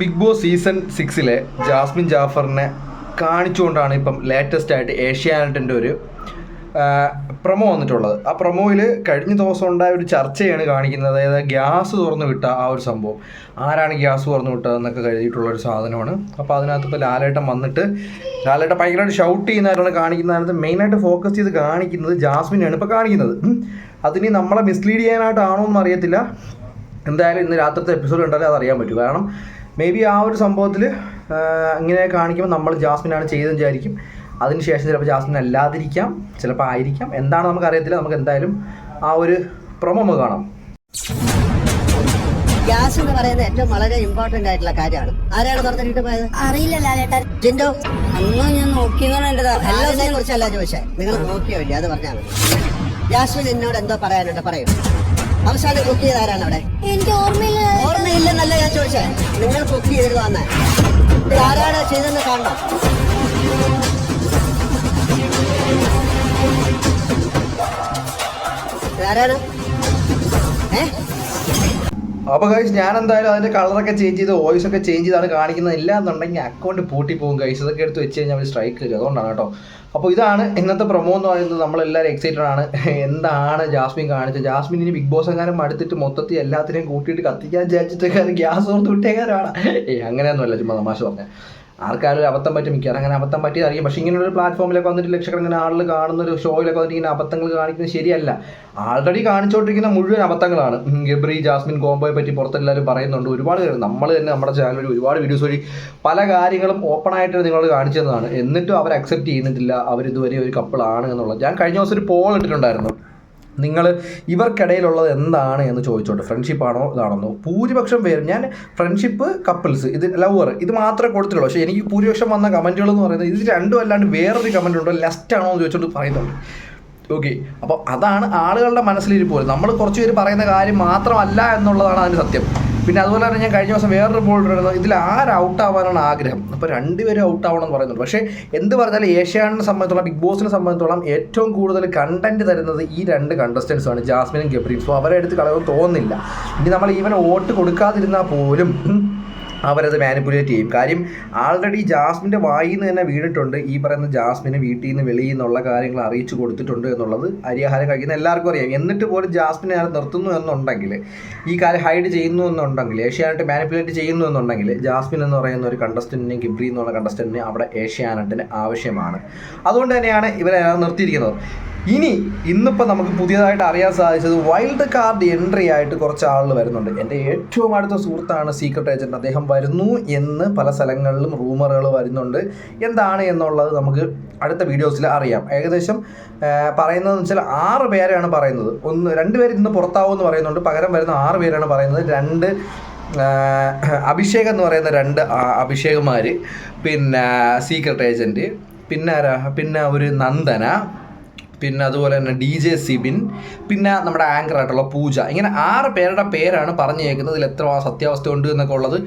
Big boss season സിക്സിലെ Jasmine ജാഫറിനെ കാണിച്ചുകൊണ്ടാണ് ഇപ്പം ലേറ്റസ്റ്റ് ആയിട്ട് ഏഷ്യാനെറ്റിന്റെ ഒരു പ്രൊമോ വന്നിട്ടുള്ളത്. ആ പ്രൊമോയിൽ കഴിഞ്ഞ ദിവസം ഉണ്ടായ ഒരു ചർച്ചയാണ് കാണിക്കുന്നത്. അതായത് ഗ്യാസ് തുറന്നു വിട്ട ആ ഒരു സംഭവം. ആരാണ് ഗ്യാസ് തുറന്നു വിട്ടതെന്നൊക്കെ കരുതിയിട്ടുള്ള ഒരു സാധനമാണ്. അപ്പോൾ അതിനകത്ത് ഇപ്പോൾ ലാലേട്ടൻ വന്നിട്ട് ലാലേട്ടൻ ഭയങ്കരമായിട്ട് ഷൗട്ട് ചെയ്യുന്നതായിട്ടാണ് കാണിക്കുന്നതിനകത്ത് മെയിനായിട്ട് ഫോക്കസ് ചെയ്ത് കാണിക്കുന്നത് ജാസ്മിനെയാണ് ഇപ്പോൾ കാണിക്കുന്നത്. അതിനി നമ്മളെ മിസ്ലീഡ് ചെയ്യാനായിട്ടാണോ എന്ന് അറിയത്തില്ല എന്തായാലും ഇന്ന് രാത്രിത്തെ എപ്പിസോഡ് കണ്ടാലേ അത് അറിയാൻ പറ്റും. കാരണം മേ ബി ആ ഒരു സംഭവത്തിൽ ഇങ്ങനെ കാണിക്കുമ്പോൾ നമ്മൾ ജാസ്മിനാണ് ചെയ്തതെന്ന് വിചാരിക്കും. അതിനുശേഷം ചിലപ്പോൾ ജാസ്മിൻ അല്ലാതിരിക്കാം ചിലപ്പോൾ ആയിരിക്കാം. എന്താണ് നമുക്ക് അറിയത്തില്ല നമുക്ക് എന്തായാലും ആ ഒരു പ്രൊമോ കാണാം. ഗ്യാസ് എന്ന് പറയുന്നത് ഏറ്റവും വളരെ ഇമ്പോർട്ടന്റ് ആയിട്ടുള്ള കാര്യമാണ്. ആരാണ് പറഞ്ഞിട്ട് പോയത്? അറിയില്ല ലാലേട്ടൻ. ജിൻഡോ? അന്ന് ഞാൻ നോക്കിയതാണ് കുറിച്ചല്ല ചോദിച്ചേ. നിങ്ങൾ നോക്കിയോ ഇല്ല? അത് പറഞ്ഞാൽ മതി. ജാസ്മിൻ എന്നോട് എന്തോ പറയാനുണ്ട്? പറയൂ. അവസാനം കുക്ക് ചെയ്ത ആരാണ് അവിടെ? എനിക്ക് ഓർമ്മയില്ല. ഓർമ്മയില്ലെന്നല്ല ഞാൻ ചോദിച്ചേ. നിങ്ങൾ കുക്ക് ചെയ്തിട്ട് വന്നേ. ഇത് ആരാണ് ചെയ്തെന്ന് കാണണം? ആരാണ്? ഏ? അപ്പോൾ കഴിച്ച് ഞാൻ എന്തായാലും അതിന്റെ കളറൊക്കെ ചേഞ്ച് ചെയ്ത് വോയിസ് ഒക്കെ ചേഞ്ച് ചെയ്താണ് കാണിക്കുന്നത് ഇല്ല എന്നുണ്ടെങ്കിൽ അക്കൗണ്ട് പൂട്ടി പോകും കഴിച്ച് ഇതൊക്കെ എടുത്ത് വെച്ച് കഴിഞ്ഞാൽ അവർ സ്ട്രൈക്ക് വരും അതുകൊണ്ടാണ് കേട്ടോ. അപ്പോൾ ഇതാണ് ഇന്നത്തെ പ്രൊമോ എന്ന് പറയുന്നത്. നമ്മളെല്ലാവരും എക്സൈറ്റഡ് ആണ്. എന്താണ് ജാസ്മിൻ കാണിച്ചത്? ജാസ്മിൻ ഇനി ബിഗ് ബോസ് എങ്ങാനും അടുത്തിട്ട് മൊത്തത്തിൽ എല്ലാത്തിനെയും കൂട്ടിയിട്ട് കത്തിക്കാൻ വിചാരിച്ചിട്ട് ഗ്യാസ് ഓർത്ത് വിട്ടേക്കാരാണ് ഏയ് അങ്ങനെയൊന്നുമല്ല ചുമ്മാ തമാശ പറഞ്ഞത് ആർക്കാരും അബദ്ധം പറ്റും മിക്കവാറും അങ്ങനെ അബദ്ധം പറ്റിയതായിരിക്കും പക്ഷേ ഇങ്ങനെ ഒരു പ്ലാറ്റ്ഫോമിലൊക്കെ വന്നിട്ട് ലക്ഷക്കണക്കിന് ആളുകൾ കാണുന്ന ഒരു ഷോയിലൊക്കെ വന്നിട്ട് ഇങ്ങനെ അബദ്ധങ്ങൾ കാണിക്കുന്നത് ശരിയല്ല. ആൾറെഡി കാണിച്ചുകൊണ്ടിരിക്കുന്ന മുഴുവൻ അബദ്ധങ്ങളാണ്. ഗബ്രി ജാസ്മിൻ കോംബോയെ പറ്റി പുറത്തെല്ലാവരും പറയുന്നുണ്ട്. ഒരുപാട് പേര് നമ്മൾ തന്നെ നമ്മുടെ ചാനലിൽ ഒരുപാട് വീഡിയോസ് വഴി പല കാര്യങ്ങളും ഓപ്പൺ ആയിട്ട് നിങ്ങളോട് കാണിച്ചു തന്നതാണ്. എന്നിട്ടും അവർ അക്സെപ്റ്റ് ചെയ്യുന്നിട്ടില്ല. അവരിതുവരെ ഒരു കപ്പിളാണ് എന്നുള്ളത്. ഞാൻ കഴിഞ്ഞ ദിവസം ഒരു പോൾ ഇട്ടിട്ടുണ്ടായിരുന്നു. നിങ്ങൾ ഇവർക്കിടയിലുള്ളത് എന്താണ് എന്ന് ചോദിച്ചോട്ടെ. ഫ്രണ്ട്ഷിപ്പാണോ ഇതാണെന്നോ. ഭൂരിപക്ഷം പേരും ഞാൻ ഫ്രണ്ട്ഷിപ്പ് കപ്പിൾസ് ഇത് ലവർ ഇത് മാത്രമേ കൊടുത്തിട്ടുള്ളൂ. പക്ഷേ എനിക്ക് ഭൂരിപക്ഷം വന്ന കമന്റുകൾ എന്ന് പറയുന്നത് ഇത് രണ്ടും അല്ലാണ്ട് വേറൊരു കമന്റ് ഉണ്ടോ. ലെസ്റ്റ് ആണോ എന്ന് ചോദിച്ചോണ്ട് പറയുന്നുണ്ട്. ഓക്കെ. അപ്പോൾ അതാണ് ആളുകളുടെ മനസ്സിലിരിപ്പോൾ നമ്മൾ കുറച്ച് പേര് പറയുന്ന കാര്യം മാത്രമല്ല എന്നുള്ളതാണ് അതിന്റെ സത്യം. പിന്നെ അതുപോലെ തന്നെ ഞാൻ കഴിഞ്ഞ ദിവസം വേറൊരു ബോൾ ഇടുന്നത് ഇതിൽ ആര് ഔട്ട് ആവാനാണ് ആഗ്രഹം? അപ്പോൾ രണ്ടുപേരും ഔട്ട് ആവണം എന്ന് പറയുന്നുണ്ട്. പക്ഷേ എന്ത് പറഞ്ഞാലും ഏഷ്യാനെ സംബന്ധിച്ചോളം ബിഗ് ബോസിനെ സംബന്ധിച്ചോളം ഏറ്റവും കൂടുതൽ കണ്ടന്റ് തരുന്നത് ഈ രണ്ട് contestants ആണ് ജാസ്മിനും ഗബ്രീം സോ അവരെ എടുത്ത് കളയാൻ തോന്നുന്നില്ല. ഇനി നമ്മൾ ഈവൻ വോട്ട് കൊടുക്കാതിരുന്നാൽ പോലും അവരത് മാനിപ്പുലേറ്റ് ചെയ്യും. കാര്യം ആൾറെഡി ജാസ്മിന്റെ വായിൽ നിന്ന് തന്നെ വീണിട്ടുണ്ട്. ഈ പറയുന്ന ജാസ്മിനെ വീട്ടിൽ നിന്ന് വെളിയിൽ നിന്നുള്ള കാര്യങ്ങൾ അറിയിച്ചു കൊടുത്തിട്ടുണ്ട് എന്നുള്ളത് അരിയാഹാരം കഴിക്കുന്ന എല്ലാവർക്കും അറിയാം. എന്നിട്ട് പോലും ജാസ്മിനെ ആരും നിർത്തുന്നു എന്നുണ്ടെങ്കിൽ ഈ കാര്യം ഹൈഡ് ചെയ്യുന്നു എന്നുണ്ടെങ്കിൽ ഏഷ്യാനെറ്റ് മാനിപ്പുലേറ്റ് ചെയ്യുന്നു എന്നുണ്ടെങ്കിൽ ജാസ്മിൻ എന്ന് പറയുന്ന ഒരു കണ്ടസ്റ്റന്റിനെ ഗിബ്രി എന്നുള്ള കണ്ടസ്റ്റന്റിനെ അവിടെ ഏഷ്യാനെറ്റിന് ആവശ്യമാണ്. അതുകൊണ്ട് തന്നെയാണ് ഇവരെ നിർത്തിയിരിക്കുന്നത്. ഇനി ഇന്നിപ്പോൾ നമുക്ക് പുതിയതായിട്ട് അറിയാൻ സാധിച്ചത് വൈൽഡ് കാർഡ് എൻട്രി ആയിട്ട് കുറച്ച് ആളുകൾ വരുന്നുണ്ട്. എന്റെ ഏറ്റവും അടുത്ത സുഹൃത്താണ് സീക്രട്ട് ഏജന്റ് അദ്ദേഹം വരുന്നു എന്ന് പല സ്ഥലങ്ങളിലും റൂമറുകൾ വരുന്നുണ്ട്. എന്താണ് എന്നുള്ളത് നമുക്ക് അടുത്ത വീഡിയോസിൽ അറിയാം. ഏകദേശം പറയുന്നതെന്ന് വെച്ചാൽ ആറ് പേരാണ് പറയുന്നത്. ഒന്ന് രണ്ട് പേര് ഇന്ന് പുറത്താവുമെന്ന് പറയുന്നുണ്ട്. പകരം വരുന്ന ആറ് പേരാണ് പറയുന്നത്. രണ്ട് അഭിഷേക് എന്ന് പറയുന്ന രണ്ട് അഭിഷേകുമാർ പിന്നെ സീക്രട്ട് ഏജന്റ് പിന്നെ ആരാ? പിന്നെ ഒരു നന്ദന. പിന്നെ അതുപോലെ തന്നെ ഡി ജെ സിബിൻ പിന്നെ നമ്മുടെ ആങ്കർ ആയിട്ടുള്ള പൂജ. ഇങ്ങനെ ആറ് പേരുടെ പേരാണ് പറഞ്ഞു കേൾക്കുന്നത് ഇതിൽ എത്ര സത്യാവസ്ഥ ഉണ്ട് എന്നൊക്കെ ഉള്ളത്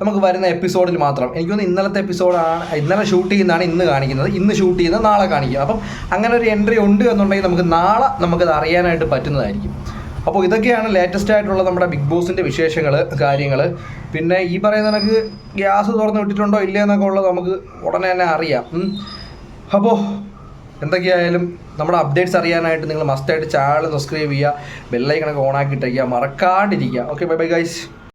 നമുക്ക് വരുന്ന എപ്പിസോഡിൽ മാത്രം. എനിക്ക് തോന്നുന്നു ഇന്നലത്തെ എപ്പിസോഡാണ് ഇന്നലെ ഷൂട്ട് ചെയ്യുന്നതാണ് ഇന്ന് കാണിക്കുന്നത്. ഇന്ന് ഷൂട്ട് ചെയ്യുന്നത് നാളെ കാണിക്കും അപ്പം അങ്ങനെ ഒരു എൻട്രി ഉണ്ട് എന്നുണ്ടെങ്കിൽ നമുക്ക് നാളെ നമുക്കത് അറിയാനായിട്ട് പറ്റുന്നതായിരിക്കും. അപ്പോൾ ഇതൊക്കെയാണ് ലേറ്റസ്റ്റ് ആയിട്ടുള്ള നമ്മുടെ ബിഗ് ബോസിന്റെ വിശേഷങ്ങൾ കാര്യങ്ങൾ പിന്നെ ഈ പറയുന്ന നിനക്ക് ഗ്യാസ് തുറന്ന് വിട്ടിട്ടുണ്ടോ ഇല്ലയെന്നൊക്കെ ഉള്ളത് നമുക്ക് ഉടനെ തന്നെ അറിയാം. അപ്പോൾ എന്തൊക്കെയായാലും നമ്മുടെ അപ്ഡേറ്റ്സ് അറിയാനായിട്ട് നിങ്ങൾ മസ്റ്റായിട്ട് ചാനൽ സബ്സ്ക്രൈബ് ചെയ്യുക ബെല്ലൈക്കണൊക്കെ ഓണാക്കി ഇട്ടേക്കുക മറക്കാണ്ടിരിക്കുക. Okay bye bye guys